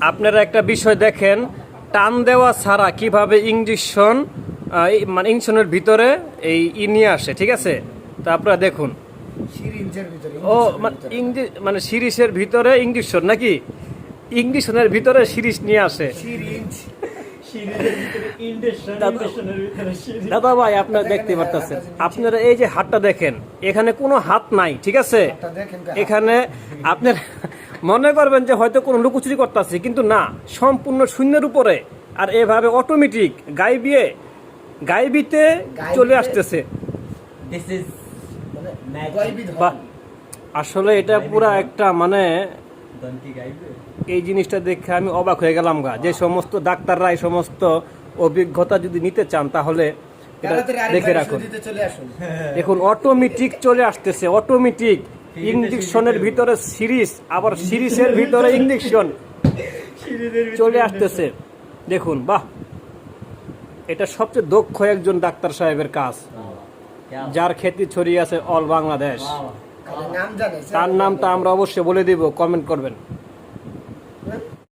আপনারা একটা বিষয় দেখেন টান দেওয়া ছাড়া কীভাবে ইঞ্জেকশন মানে ইঞ্জেকশনের ভিতরে এই ই নিয়ে আসে ঠিক আছে? তা আপনারা দেখুন। ও মানে মানে সিরিজের ভিতরে ইঞ্জেকশন নাকি? ইঞ্জেকশনের ভিতরে সিরিজ নিয়ে আসে। দাদা ভাই আপনারা দেখতে পারতেছেন। আপনারা এই যে হাতটা দেখেন এখানে কোনো হাত নাই ঠিক আছে? এখানে আপনার মনে করবেন যে হয়তো কোনো লুকোচুরি করতেছে কিন্তু না সম্পূর্ণ শূন্যের উপরে। আর এভাবে অটোমেটিক গাইবিয়ে গাইবিতে চলে আসতেছে। মানে আসলে এটা পুরা একটা মানে এই জিনিসটা দেখে আমি অবাক হয়ে গেলাম গা। যে সমস্ত ডাক্তাররা এই সমস্ত অভিজ্ঞতা যদি নিতে চান তাহলে এটা দেখে রাখুন। সুদিতে চলে আসুন। দেখুন অটোমেটিক চলে আসতেছে অটোমেটিক ইঞ্জেকশনের ভিতরে সিরিজ আবার সিরিজের ভিতরে ইঞ্জেকশন চলে আসতেছে। দেখুন বাহ। এটা সবচেয়ে দক্ষ একজন ডাক্তার সাহেবের কাজ যার খ্যাতি ছড়িয়ে আছে অল বাংলাদেশ। তার নামটা আমরা অবশ্যই বলে দিব কমেন্ট করবেন।